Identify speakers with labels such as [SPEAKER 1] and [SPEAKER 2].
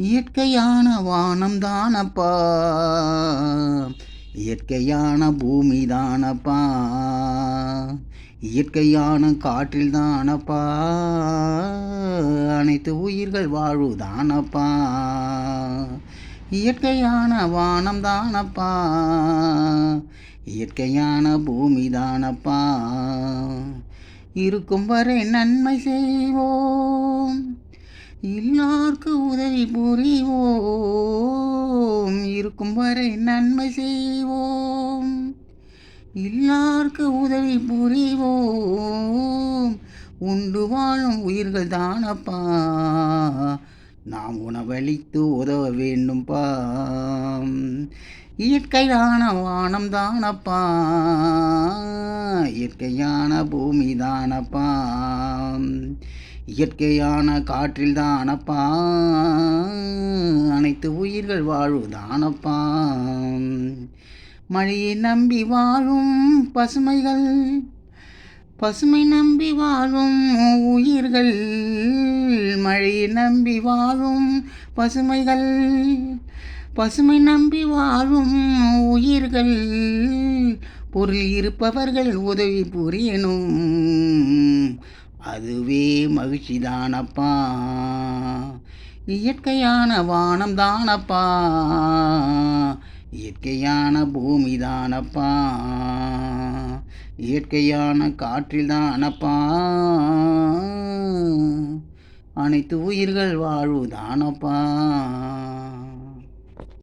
[SPEAKER 1] இயற்கையான வானம் தானப்பா. இயற்கையான பூமி தானப்பா. இயற்கையான காற்றில் தானப்பா. அனைத்து உயிர்கள் வாழ்வுதானப்பா இயற்கையான வானம் தானப்பா. இயற்கையான பூமி தானப்பா. இருக்கும் வரை நன்மை செய்வோம். எல்லாருக்கும் உதவி புரிவோம். இருக்கும் வரை நன்மை செய்வோம். எல்லாருக்கும் உதவி புரிவோம். உண்டு வாழும் உயிர்கள் தானப்பா. நாம் உணவளித்து உதவ வேண்டும்பா. இயற்கையான வானம் தானப்பா. இயற்கையான பூமி தானப்பா. இயற்கையான காற்றில் தானப்பா அனைத்து உயிர்கள் வாழ்வுதானப்பா மழையை நம்பி வாழும் பசுமைகள் பசுமை நம்பி வாழும் உயிர்கள் மழையை நம்பி வாழும் பசுமைகள் பசுமை நம்பி வாழும் உயிர்கள். பொருள் இருப்பவர்கள் உதவி புரியணும். அதுவே மகிழ்ச்சி தானப்பா இயற்கையான வானம் தானப்பா இயற்கையான பூமி தானப்பா இயற்கையான காற்றில் தானப்பா அனைத்து உயிர்கள் வாழ்வுதானப்பா.